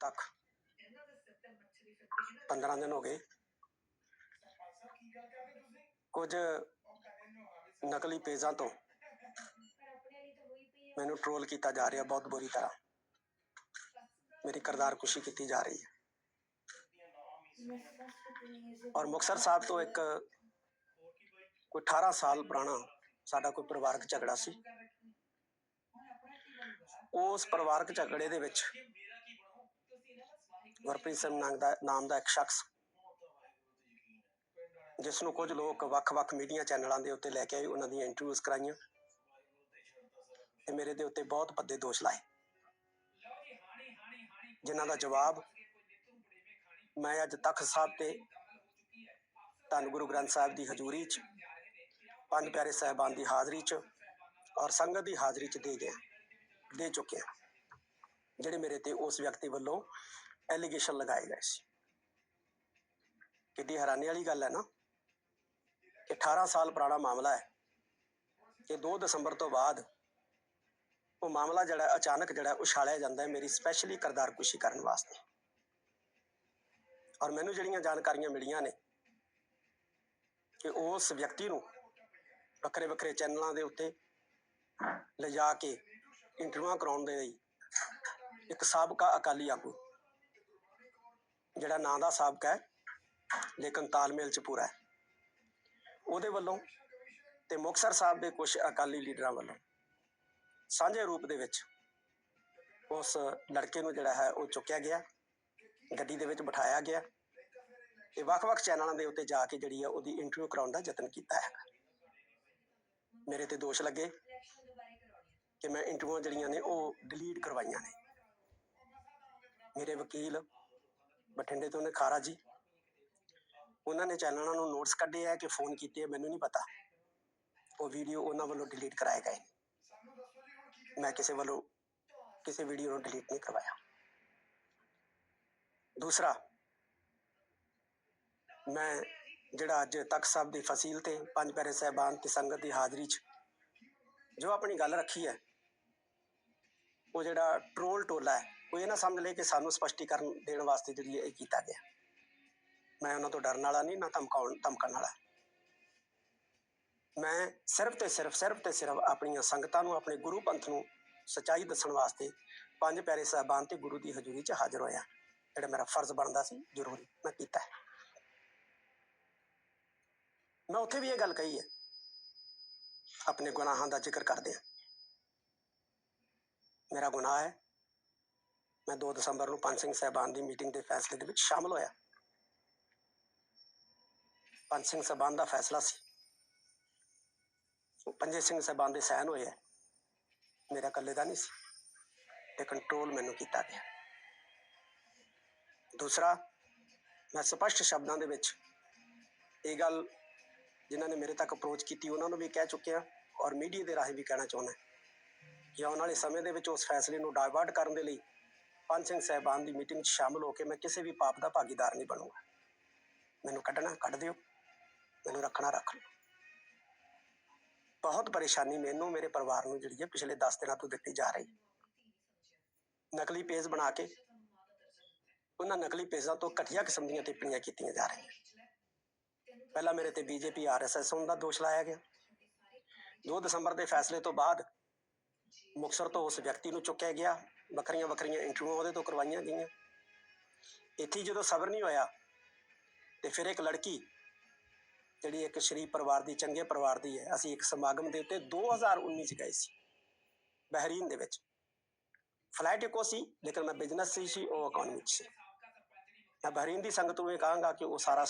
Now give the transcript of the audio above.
ਤੱਕ। 15 ਦਿਨ ਹੋ ਗਏ। ਕੁਝ ਨਕਲੀ ਪੇਜਾਂ ਤੋਂ ਮੈਨੂੰ ਟ੍ਰੋਲ ਕੀਤਾ ਜਾ ਰਿਹਾ ਬਹੁਤ ਬੁਰੀ ਤਰ੍ਹਾਂ। ਮੇਰੀ ਕਰਦਾਰਕੁਸ਼ੀ ਕੀਤੀ ਜਾ ਰਹੀ ਹੈ। ਔਰ ਮੁਕਤਸਰ ਸਾਹਿਬ ਤੋਂ ਇੱਕ ਕੋਈ 18 ਸਾਲ ਪੁਰਾਣਾ ਸਾਡਾ ਕੋਈ ਪਰਿਵਾਰਕ ਝਗੜਾ ਸੀ। ਉਸ ਪਰਿਵਾਰਕ ਝਗੜੇ ਦੇ ਵਿੱਚ ਗੁਰਪ੍ਰੀਤ ਸਿੰਘ ਨਾਮ ਦਾ ਨਾਮ ਦਾ ਇੱਕ ਸ਼ਖਸ ਜਿਸ ਨੂੰ ਕੁਝ ਲੋਕ ਵੱਖ-ਵੱਖ ਮੀਡੀਆ ਚੈਨਲਾਂ ਦੇ ਉੱਤੇ ਲੈ ਕੇ ਆਏ, ਉਹਨਾਂ ਦੀਆਂ ਇੰਟਰਵਿਊਜ਼ ਕਰਾਈਆਂ। ਤੇ ਮੇਰੇ ਦੇ ਉੱਤੇ ਬਹੁਤ ਭੱਦੇ ਦੋਸ਼ ਲਾਏ। ਜਿਨ੍ਹਾਂ ਦਾ ਜਵਾਬ, ਮੈਂ ਅੱਜ ਤਖਤ ਸਾਹਿਬ ਤੇ ਧੰਨ ਗੁਰੂ ਗ੍ਰੰਥ ਸਾਹਿਬ ਦੀ ਹਜ਼ੂਰੀ 'ਚ, ਪੰਜ ਪਿਆਰੇ ਸਾਹਿਬਾਨ ਦੀ ਹਾਜ਼ਰੀ 'ਚ ਔਰ ਸੰਗਤ ਦੀ ਹਾਜ਼ਰੀ 'ਚ ਦੇ ਗਿਆ, ਦੇ ਚੁੱਕਿਆ। ਜਿਹੜੇ ਮੇਰੇ ਤੇ ਉਸ ਵਿਅਕਤੀ ਵੱਲੋਂ ਐਲੀਗੇਸ਼ਨ ਲਗਾਏ ਗਏ ਸੀ। ਕਿੱਡੀ ਹੈਰਾਨੀ ਵਾਲੀ ਗੱਲ ਹੈ ਨਾ ਕਿ 18 ਸਾਲ ਪੁਰਾਣਾ ਮਾਮਲਾ ਹੈ ਕਿ 2 ਦਸੰਬਰ ਤੋਂ ਬਾਅਦ ਉਹ ਮਾਮਲਾ ਜਿਹੜਾ ਅਚਾਨਕ ਜਿਹੜਾ ਉਛਾਲਿਆ ਜਾਂਦਾ ਹੈ ਮੇਰੀ ਸਪੈਸ਼ਲੀ ਕਰਦਾਰਕੁਸ਼ੀ ਕਰਨ ਵਾਸਤੇ। ਔਰ ਮੈਨੂੰ ਜਿਹੜੀਆਂ ਜਾਣਕਾਰੀਆਂ ਮਿਲੀਆਂ ਨੇ ਕਿ ਉਸ ਵਿਅਕਤੀ ਨੂੰ ਵੱਖਰੇ ਵੱਖਰੇ ਚੈਨਲਾਂ ਦੇ ਉੱਤੇ ਲਿਜਾ ਕੇ ਇੰਟਰਵਿਊਆਂ ਕਰਾਉਣ ਦੇ ਲਈ ਇੱਕ ਸਾਬਕਾ ਅਕਾਲੀ ਆਗੂ ਜਿਹੜਾ ਨਾਂ ਦਾ ਸਾਬਕਾ ਹੈ, ਲੇਕਿਨ ਤਾਲਮੇਲ ਚ ਪੂਰਾ ਹੈ। ਉਹਦੇ ਵੱਲੋਂ ਤੇ ਮੁਕਤਸਰ ਸਾਹਿਬ ਦੇ ਕੁਝ ਅਕਾਲੀ ਲੀਡਰਾਂ ਵੱਲੋਂ ਸਾਂਝੇ ਰੂਪ ਦੇ ਵਿੱਚ ਉਸ ਲੜਕੇ ਨੂੰ ਜਿਹੜਾ ਹੈ ਉਹ ਚੁੱਕਿਆ ਗਿਆ, ਗੱਡੀ ਦੇ ਵਿੱਚ ਬਿਠਾਇਆ ਗਿਆ ਤੇ ਵੱਖ-ਵੱਖ ਚੈਨਲਾਂ ਦੇ ਉੱਤੇ ਜਾ ਕੇ ਜਿਹੜੀ ਹੈ ਉਹਦੀ ਇੰਟਰਵਿਊ ਕਰਾਉਣ ਦਾ ਯਤਨ ਕੀਤਾ ਹੈ। ਮੇਰੇ ਤੇ ਦੋਸ਼ ਲੱਗੇ ਕਿ ਮੈਂ ਇੰਟਰਵਿਊ ਜਿਹੜੀਆਂ ਨੇ ਉਹ ਡਿਲੀਟ ਕਰਵਾਈਆਂ ਨੇ। ਮੇਰੇ ਵਕੀਲ ਬਠਿੰਡੇ ਤੋਂ ਨੇ ਖਾਰਾ ਜੀ। ਉਹਨਾਂ ਨੇ ਚੈਨਲਾਂ ਨੂੰ ਨੋਟਸ ਕੱਢੇ ਆ ਕਿ ਫੋਨ ਕੀਤੇ ਆ, ਮੈਨੂੰ ਨਹੀਂ ਪਤਾ। ਉਹ ਵੀਡੀਓ ਉਹਨਾਂ ਵੱਲੋਂ ਡਿਲੀਟ ਕਰਾਏ ਗਏ। ਮੈਂ ਕਿਸੇ ਵੱਲੋਂ ਕਿਸੇ ਵੀਡੀਓ ਨੂੰ ਡਿਲੀਟ ਨਹੀਂ ਕਰਵਾਇਆ। ਦੂਸਰਾ ਮੈਂ ਜਿਹੜਾ ਅੱਜ ਤਖਤ ਸਾਹਿਬ ਦੀ ਫਸੀਲ ਤੇ ਪੰਜ ਪਿਆਰੇ ਸਾਹਿਬਾਨ ਤੇ ਸੰਗਤ ਦੀ ਹਾਜ਼ਰੀ 'ਚ ਜੋ ਆਪਣੀ ਗੱਲ ਰੱਖੀ ਹੈ ਉਹ ਜਿਹੜਾ ਟ੍ਰੋਲ ਟੋਲਾ ਹੈ ਕੋਈ ਇਹ ਨਾ ਸਮਝ ਲਏ ਕਿ ਸਾਨੂੰ ਸਪਸ਼ਟੀਕਰਨ ਦੇਣ ਵਾਸਤੇ ਜਿਹੜੀ ਇਹ ਕੀਤਾ ਗਿਆ। ਮੈਂ ਉਹਨਾਂ ਤੋਂ ਡਰਨ ਵਾਲਾ ਨਹੀਂ, ਨਾ ਧਮਕਾਉਣ, ਧਮਕਣ ਵਾਲਾ। ਮੈਂ ਸਿਰਫ ਤੇ ਸਿਰਫ ਸਿਰਫ ਤੇ ਸਿਰਫ ਆਪਣੀਆਂ ਸੰਗਤਾਂ ਨੂੰ, ਆਪਣੇ ਗੁਰੂ ਪੰਥ ਨੂੰ ਸਚਾਈ ਦੱਸਣ ਵਾਸਤੇ ਪੰਜ ਪਿਆਰੇ ਸਾਹਿਬਾਨ ਤੇ ਗੁਰੂ ਦੀ ਹਜ਼ੂਰੀ 'ਚ ਹਾਜ਼ਰ ਹੋਇਆ। ਜਿਹੜਾ ਮੇਰਾ ਫਰਜ਼ ਬਣਦਾ ਸੀ, ਜ਼ਰੂਰੀ ਮੈਂ ਕੀਤਾ। ਹੈ ਮੈਂ ਉੱਥੇ ਵੀ ਇਹ ਗੱਲ ਕਹੀ ਹੈ। ਆਪਣੇ ਗੁਨਾਹਾਂ ਦਾ ਜ਼ਿਕਰ ਕਰਦੇ ਹਾਂ। ਮੇਰਾ ਗੁਨਾਹ ਹੈ। ਮੈਂ 2 ਦਸੰਬਰ ਨੂੰ ਪੰਜ ਸਿੰਘ ਸਾਹਿਬਾਨ ਦੀ ਮੀਟਿੰਗ ਦੇ ਫੈਸਲੇ ਦੇ ਵਿੱਚ ਸ਼ਾਮਲ ਹੋਇਆ। ਪੰਜ ਸਿੰਘ ਸਾਹਿਬਾਨ ਦਾ ਫੈਸਲਾ ਸੀ। ਪੰਜੇ ਸਿੰਘ ਸਾਹਿਬਾਨ ਦੇ ਸਾਈਨ ਹੋਏ ਹੈ ਮੇਰਾ ਇਕੱਲੇ ਦਾ ਨਹੀਂ ਸੀ ਤੇ ਕੰਟਰੋਲ ਮੈਨੂੰ ਕੀਤਾ ਗਿਆ। ਦੂਸਰਾ, ਮੈਂ ਸਪਸ਼ਟ ਸ਼ਬਦਾਂ ਦੇ ਵਿੱਚ ਇਹ ਗੱਲ ਜਿਨ੍ਹਾਂ ਨੇ ਮੇਰੇ ਤੱਕ ਅਪਰੋਚ ਕੀਤੀ, ਉਹਨਾਂ ਨੂੰ ਵੀ ਕਹਿ ਚੁੱਕਿਆ ਔਰ ਮੀਡੀਆ ਦੇ ਰਾਹੀਂ ਵੀ ਕਹਿਣਾ ਚਾਹੁੰਦਾ ਕਿ ਆਉਣ ਵਾਲੇ ਸਮੇਂ ਦੇ ਵਿੱਚ ਉਸ ਫੈਸਲੇ ਨੂੰ ਡਾਇਵਰਟ ਕਰਨ ਦੇ ਲਈ ਪੰਜ ਸਿੰਘ ਸਾਹਿਬਾਨ ਦੀ ਮੀਟਿੰਗ 'ਚ ਸ਼ਾਮਲ ਹੋ ਕੇ ਮੈਂ ਕਿਸੇ ਵੀ ਪਾਪ ਦਾ ਭਾਗੀਦਾਰ ਨਹੀਂ ਬਣੂੰਗਾ। ਮੈਨੂੰ ਕੱਢਣਾ ਕੱਢ ਦਿਓ, ਮੈਨੂੰ ਰੱਖਣਾ ਰੱਖ ਲਓ। ਬਹੁਤ ਪਰੇਸ਼ਾਨੀ ਮੈਨੂੰ, ਮੇਰੇ ਪਰਿਵਾਰ ਨੂੰ ਜਿਹੜੀ ਹੈ ਪਿਛਲੇ 10 ਦਿਨਾਂ ਤੋਂ ਦਿੱਤੀ ਜਾ ਰਹੀ। ਨਕਲੀ ਪੇਜ ਬਣਾ ਕੇ, ਉਹਨਾਂ ਨਕਲੀ ਪੇਜਾਂ ਤੋਂ ਘਟੀਆ ਕਿਸਮ ਦੀਆਂ ਟਿੱਪਣੀਆਂ ਕੀਤੀਆਂ ਜਾ ਰਹੀਆਂ। ਪਹਿਲਾਂ ਮੇਰੇ ਤੇ ਬੀਜੇਪੀ ਆਰਐਸਐਸ ਦਾ ਦੋਸ਼ ਲਾਇਆ ਗਿਆ। 2 ਦਸੰਬਰ ਦੇ ਫੈਸਲੇ ਤੋਂ ਬਾਅਦ ਮੁਕਤਸਰ ਤੋਂ ਉਸ ਵਿਅਕਤੀ ਨੂੰ ਚੁੱਕਿਆ ਗਿਆ। ਵੱਖਰੀਆਂ ਵੱਖਰੀਆਂ ਇੰਟਰਵਿਊ ਉਹਦੇ ਤੋਂ ਕਰਵਾਈਆਂ ਗਈਆਂ। ਇੱਥੇ ਜਦੋਂ ਸਬਰ ਨਹੀਂ ਹੋਇਆ, ਤੇ ਫਿਰ ਇੱਕ ਲੜਕੀ, ਜਿਹੜੀ ਇੱਕ ਸ਼ਰੀਫ ਪਰਿਵਾਰ ਦੀ, ਚੰਗੇ ਪਰਿਵਾਰ ਦੀ ਹੈ, ਅਸੀਂ ਇੱਕ ਸਮਾਗਮ ਦੇ ਉੱਤੇ 2019 ਚ ਗਏ ਸੀ, ਬਹਿਰੀਨ ਦੇ ਵਿੱਚ। ਫਲਾਈਟ ਇੱਕੋ ਸੀ, ਲੇਕਿਨ ਮੈਂ ਬਿਜ਼ਨਸ ਸੀ ਸੀ, ਉਹ ਇਕਨੋਮਿਕ ਸੀ। ਮੈਂ ਬਹਿਰੀਨ ਦੀ ਸੰਗਤ ਨੂੰ ਇਹ ਕਹਾਂਗਾ ਕਿ ਉਹ ਸਾਰਾ